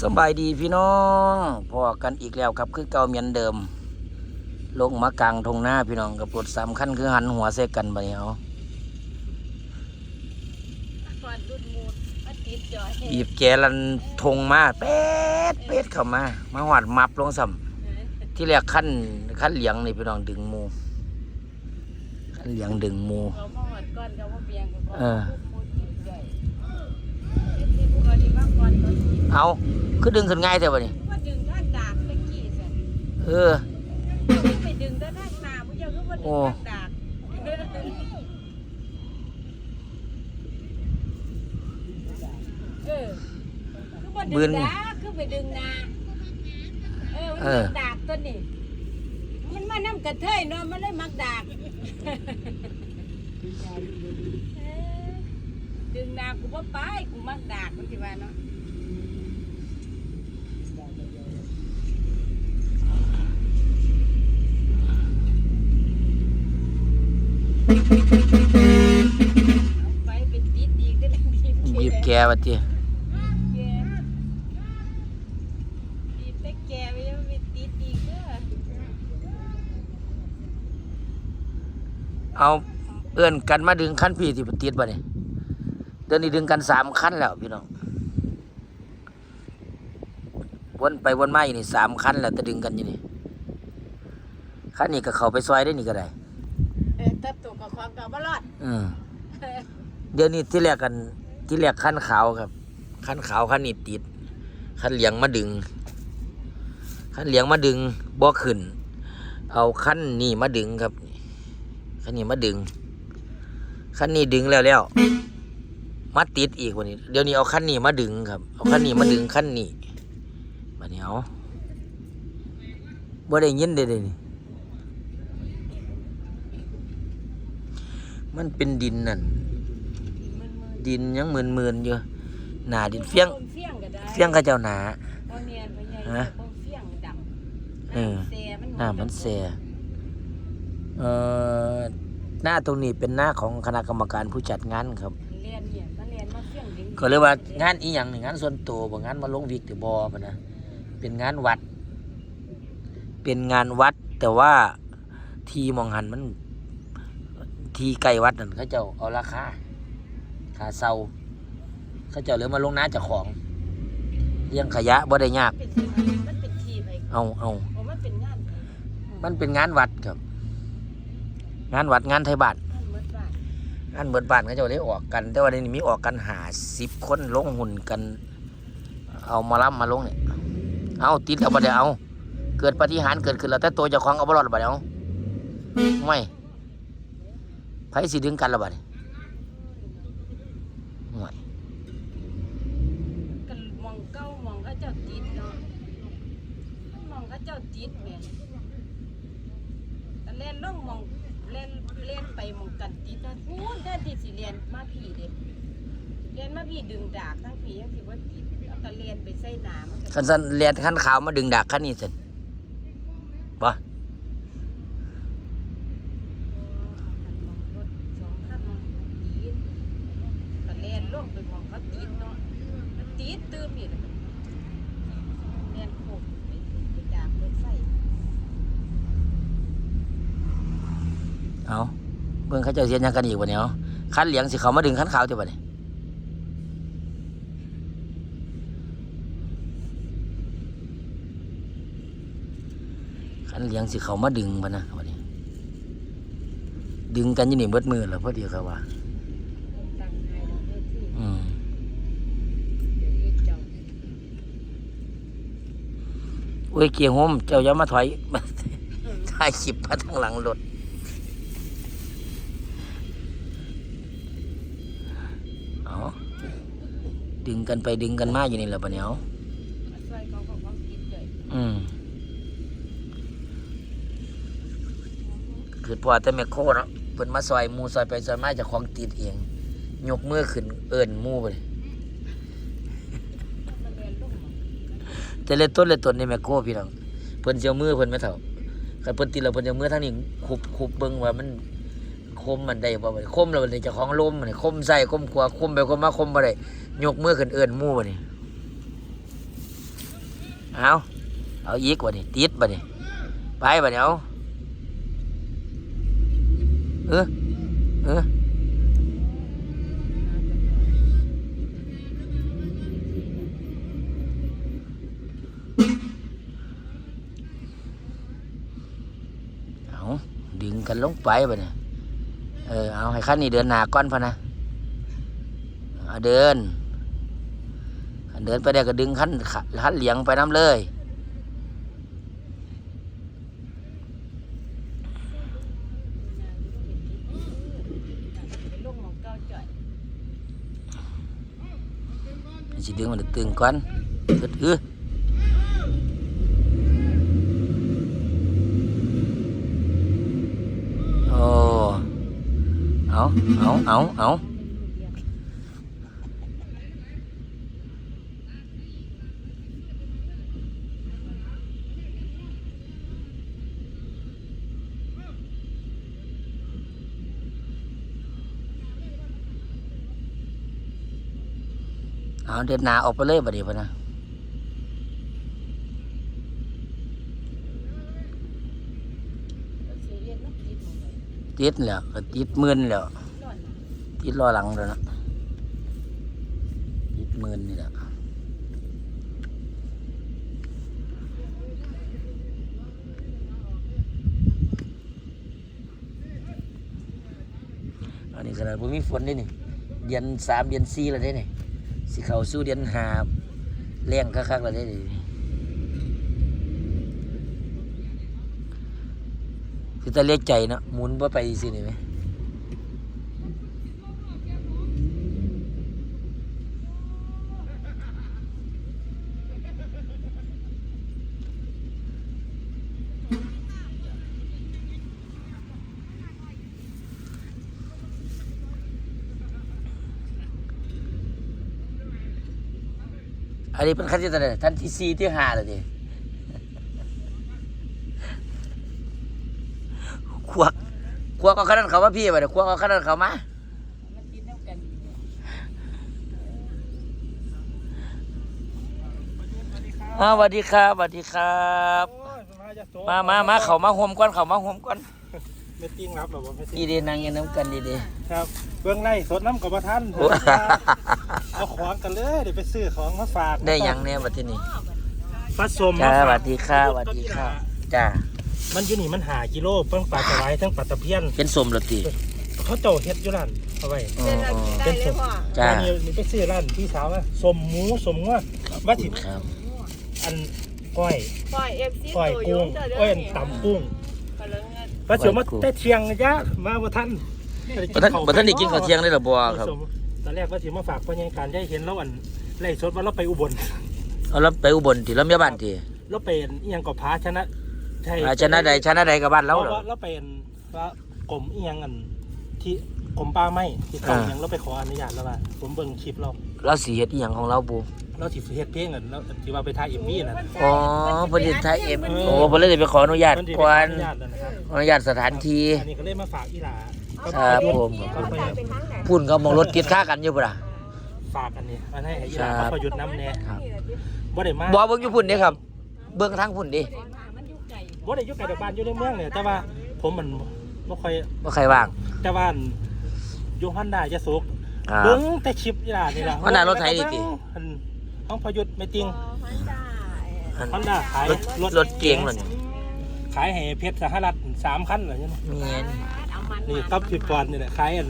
สบายดีพี่น้องพอกันอีกแล้วครับคือเก่าเมียนเดิม ลงมากลางทงหน้าพี่น้องกับรถสามขั้นคือหันหัวเสกกันไปเอาก่อนดุดมูดมาติดจอยบีบแกลันทงมาเป็ดเป็ดเข้ามา มาหวาดมับลงสัมที่แรกขั้นขั้นเหลียงนี่พี่น้องดึงหมูขั้นเหลียงดึงหมูเขามาหอดก้อน เขามาเบียงกันเออมูดติดจอยเอฟซีพวกเขาดีมากก่อนเขาติดเอาคือดึงขึ้นง่ายแต่วะนี่ว่าดึงท่านดากตะกี้สิเออไปดึงท่านหน้าหนาผู้เจ้าก็ว่าดึงโอ้ท่านดากเออคือว่าดึงดากคือไปดึงนาเออมันมักดากตัวนี้มันมาน้ำกระเทยเนาะมันเลยมักดากเอ้ยดึงดากกูบ่ไปกูมักดากมันสิว่าเนาะ เอา ไปเป็นติดอีกได้เลยบีบแกวะทีแกบีบไปแกไปยังเป็นติดอีกเด้อเอาเอื้อนกันมาดึงขั้นพี่ที่ปติดบ่เนี่ยเดี๋ยวนี้ดึงกันสามขั้นแล้วพี่น้องวนไปวนมาอยู่นี่สามขั้นแล้วแต่ดึงกันอยู่นี่ขั้นนี้ก็เข้าไปซอยได้นี่ก็ได้ เออตัดตัวกับความกับบ่รอดอืมเดี๋ยวนี้ที่แรกกัน ที่แรกขั้นขาวครับขั้นขาวขั้นนี้ติดขั้นเหลียงมาดึงขั้นเหลียงมาดึงบ่ขึ้น เอาขั้นนี้มาดึงครับขั้นนี้มาดึงขั้นนี้ดึงแล้วแล้วมาติดอีกวันนี้ เดี๋ยวนี้เอาขั้นนี้มาดึงครับ เอาขั้นนี้มาดึงขั้นนี้บัดนี้เอาบ่ได้ยินเด้เดะนี่ มันเป็นดินนั่นมันมือดินยังหมื่นๆอยู่หนาดินเฟี้ยง เฟี้ยงก็ได้เฟี้ยงเขาเจ้าหนาเอาเนียนไปใหญ่ฮะเอาเฟี้ยงดำเออน้ำเสียมันหน้ามันเสียเอ่อหน้าตรงนี้เป็นหน้าของคณะกรรมการผู้จัดงานครับ เรียนเนี่ยมันเรียนมาเฟี้ยงดึงก็เลยว่างานอีหยังนี่งานส่วนตัวบ่งานมาลงวิกหรือบอปะนะเป็นงานวัด เป็นงานวัดแต่ว่าทีมองหันมัน ทีไกลวัดนั่นเขาเจ้าเอาราคาค่าเซาเขาเจ้าเลยมาลงน้าเจากของเลี้ยงขยะบ่ได้ยากเป็นทีมันเป็นทีไปเอาเอาโอ้มันเป็นงานมันเป็นงานวัดครับ งานวัดงานไทยบ้านงานเหมือนบ้านงานเบิดบ้านเขาเจะได้ออกกัน แต่ว่าในนี้มีออกกันหาสิบคนลงหุ่นกัน เอามาล่ำมาลงเนี่ยเอาติดเอาบ่ได้เอา เกิดปฏิหารย์เกิดขึ้นแล้วแต่ตัวเจ้าของเอาบ่รอดบ่ได้เอาไม่ ไผสิดึงกันและบ่เนี่ยไม่กันมองเก้ามองเขาเจ้าติดเนาะมันมองเขาเจ้าติดแหม่แต่เล่นลงมองเล่นเล่นไปมองกันติดนะพูนแท้ที่สิเรียนมาพี่เด็เรียนมาพี่ดึงดากทั้งพี่ยังสิว่าติดแล้วก็เรียนไปใส่หนามันก็คันสันเลียนขั้นขาวมาดึงดักขั้นนี้สิบ่ รถสองคันมันติดก็เรียนลงไปมองเขาติดเนาะมัน ตื้มอีกแล้วมันเรียนโคกไปไปดากรถไฟเอาเบิ่งเขาเจ้าเสียนยังกันอีกบ่เนี่ยเอาขั้นเหลียงสิเขามาดึงขันขาวที่บ่เนี่ยขันเหลียงสิเขามาดึงบ่นะบ่เนี่ยดึงกันยู่นี่เบิดมือแล้วพอดีเขาว่า ตั้งให้เราได้ที่ อืม เดี๋ยวนี้เจ้า โอ้ยเกียร์โฮมเจ้าอย่ามาถอยถ่ายคลิปมาทางหลังรถเอาดึงกันไปดึงกันมาอยู่นี่แหละปะเนียวอืมคือพอแต่แม่โคเนาะเพิ่นมาซอยมูซอยไปซอยมาจากของติดเอง ยกมือขึ้นเอิ้นหมูไปเลย มันเรียนลูกหมอ แต่เล่นต้นเล่นต้นในแม่โคพี่น้องเพิ่นเจียวมือเพิ่นไม่เท่าคันเพิ่นติดแล้วเพิ่นจะมือทางนี้คุบคุบเบิ่งว่ามันคมมันได้บ่บัดนี้คมแล้วบัดนี้เจ้าของลมมันคมใส่คมขวาคมไปคมมาคมบ่ได้ยกมือขึ้นเอิ้นมู่บัดนี้เอาเอาอีกว่านี่ติดบ่นี่ไปบ่นี่เอาเออเออเอาดึง กันลงไปบ่นี่เออเอาให้ขั้นนี้เดินหนาก่อนพะนะเอาเดิน เดินไปได้ก็ดึงขั้นขั้นเหลียงไปน้ำเลยเป็นลูกหมองเก้าจ่อยมันสิดึงมันตึงก่อนอึดอือโอ้ เอาเอาเอาเอาเอาเดินหน้าออกไปเลยบัดนี้พะนะ สิเรียนนักติดหมองเลย ติดแล้วก็ติดมื่นแล้วติดรอหลังแล้วนะติดมื่นนี่แหละอันนี้ขนาดผมมีฝนได้นี่เดือนสามเดือนสี่แล้วได้นี่สิเขาสู่เดือนห้าแรงคักๆแล้วได้นี่คือ แต่เรียกใจเนาะหมุนว่าไปสินี่ไหมอันนี้เป็นขั้นที่เท่าไหร่ท่านที่สี่ที่ห้าเลยดิ ควักควักเอาขนาดเขามาพี่ไปเดี๋ยวควักเอาขนาดเขามามันติดน้ำกันอ้าวสวัสดีครับสวัสดีครับโอ้ยมาจะโซมามามาเขามาห่มก่อนเขามาห่มก่อนไม่ติ้งรับหรอวะไม่ติ้ดีงดีนั่งอยังน้ำกันดีดีครับเบื้องในสดน้ำกับพระท่านโอ้เอาของกันเลยเดี๋ยวไปซื้อของมาฝากได้หยังเนี่ยบัดที่นี่ปลาสมจ้ามาสฝากวัสดีค่ะสวัสดีค่ะจ้า มันอยู่นี่มันหากิโลเพิ่งปลาสไลด์ทั้งปลาตะเพียน เป็นสมรติเขาเจ้าเฮ็ดอยู่ร้านเอาไว้อ๋อเดินอ๋อได้เลยพ่อจ้าอันนี้นี่ไปซื้อร้านพี่สาวนะสมหมูสมงัวขอบว่าคุสิณครับ อันก้อยปล่อยเอฟซีก้อยตัวกุ้งเจ้าเด้อก้อยนี่ตำกุ้งก็เลยเงินปลาเสียวมาแต่เชียงยะมาบ่ทันบัดท่านบัดท่านได้กินข้าวเที่ยงได้หรือบ่ครับตอนแรกว่าสิมาฝากพ่อใหญ่การได้เห็นแล้วอันไล่สดว่าเราไปอุบล เอาแล้วไปอุบลที่แล้วเมียบ้านที่เราเป็นอีหยังกับพาชนะ ใช่อ่าชนะใดชนะใดกับบ้านเราเหรอว่าเราเป็นว่ากรมอีหยังอัน ที่กรมป่าไม้ที่เขาอ่าอหยังเราไปขออนุญาตแล้วว่าผมเบิ่งคลิปเรา เราสีเฮ็ดอหย่างของเราบูเราสิเฮ็ดเพลงกันแล้วที่ว่าไปถ่าย MV นั่นอ๋อเพิ่นสิไทยเอ็มโอ้เพิ่นเลยได้ไปขออนุญาตเพิ่นสิก่อนขออนุญาตแล้วนะครับขออนุญาตสถานที่ อันนี้ก็เลยมาฝากอีหลาครับผมก็ไปพุ่นเขามองรถติดค่ากันอยู่ป่ะ ฝากอันนี้มาให้อีหลาครับ เขาหยุดน้ำแน่ครับบ่ได้มาบ่เบิ่งอยู่พุ่นเด้ครับ เบิ่งทางพุ่นดิมันอยู่ไกล บ่ได้อยู่ไกลจากบ้านอยู่ในเมืองเนี่ยแต่ว่าผมมันบ่ค่อยบ่ใครว่างแต่ว่าอยู่ฮันดาจะสุกครับเบิ้งแต่ชิปอีหลานี่แหละ Honda รถไถนี่ติ อันห้องพยุทธไม่จริงฮันด้าฮอนด้าขายรถรถเก๋งเหรอเนี่ยขายให้เพชรสหรัฐสามคันเหรอเนี่ยแม่นเอามันนี่กับผิดก่อนนี่แหละขายอัน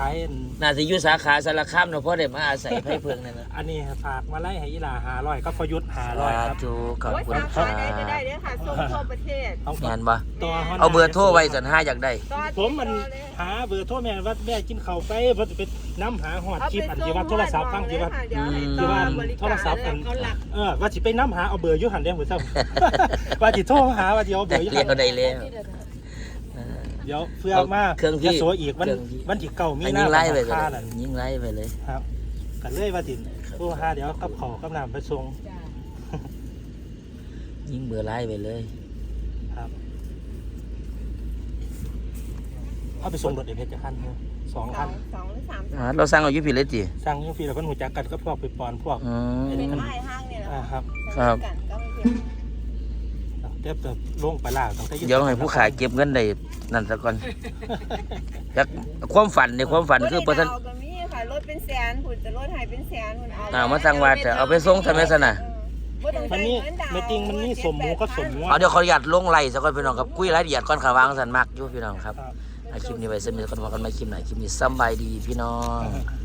ขายอันน่าสิอยู่สาขาสารคามเนาะเพราะได้มาอาศัยไผเพิงนั่นน่ะอันนี้ฝากมาไล่ให้อีหลาหาร้อยกับพยุทธหาร้อยสาครับธุขอบโอ้ยคุณสาครัขาได้ก็ได้บเด้อค่ะส่งทั่วประเทศเอางานบ่ตัว Honda เอาเบอร์โทรไว้สันห้าอยากได้ ต่อผมมันต่อเลยหาเบอร์โทรแม่ว่าแม่กินข้าวไปว่าจะไปน้ำหาหอดคลิปอันที่ว่าโทรศัพท์ฟังที่ว่า เดี๋ยวให้ที่ว่าต่อบริโทการรศัพท์อันเอาหลักเออว่าสิไปน้ำหาเอาเบอร์อยุหันเด้หัวเจ้า ว่าสิโทรหาว่าเดี๋ยวเอาเบได้อร์อยุเรีหัยนกก็ได้แล้วเออเดี๋ยวเพื่อมาเครื่องพี่จะโซอีกวันเครื่องพี่ วันที่เก่ามีอันหน้ายิงไล่ไปเลค่ายนั่นยิงไล่ไปเลย ครับกันเลยว่าติโทรหาเดี๋ยวกับขอกับน้ำไปส่งจ้ายิงเบอร์ไล่ไปเลยครับเอาไปส่งรถเอเพชรจะคันเดียวสองสคัอนงสองหรือสามอ่าเราสั่งเอาอยู่ผิดเลยจิสั่งอยังฟรีแล้วก็หนูจักกันก็พวกไปปอนพวกอืม เป็นไม้ห้างเนี่ยแหละอ่าครับครับ กันก็ไม่เป็นเดี๋ยวจะลงไปล่าตั้งแต่เดี๋ยวให้ผู้ขายเก็บเงินได้ นั่นซะก่อนจักความฝันในความฝันคือบ่เปอร์ได้เซ็นต์ดาวก็มีค่ะรถเป็นแสนผุนจะรถหายเป็นแสนผุนเอาอ่ามาสั่งว่าจะเอาไปส่งทำไมซะน่ะบ่ต้องมันใช้นี่เงินดาวเมติงมันนี่สมหมูก็สมหมู เอาเดี๋ยวขออนุญาตลงไล่ซะก่อนพี่น้องครับคุยรายละเอียดก่อนค่ะวางสันมักอยู่พี่น้องครับ ครับ อาคลิปนี้ไว้เส้นนี้ก่อนพอกันใหม่คลิปไหนคลิปนี้สำบายดีพี่น้องครับ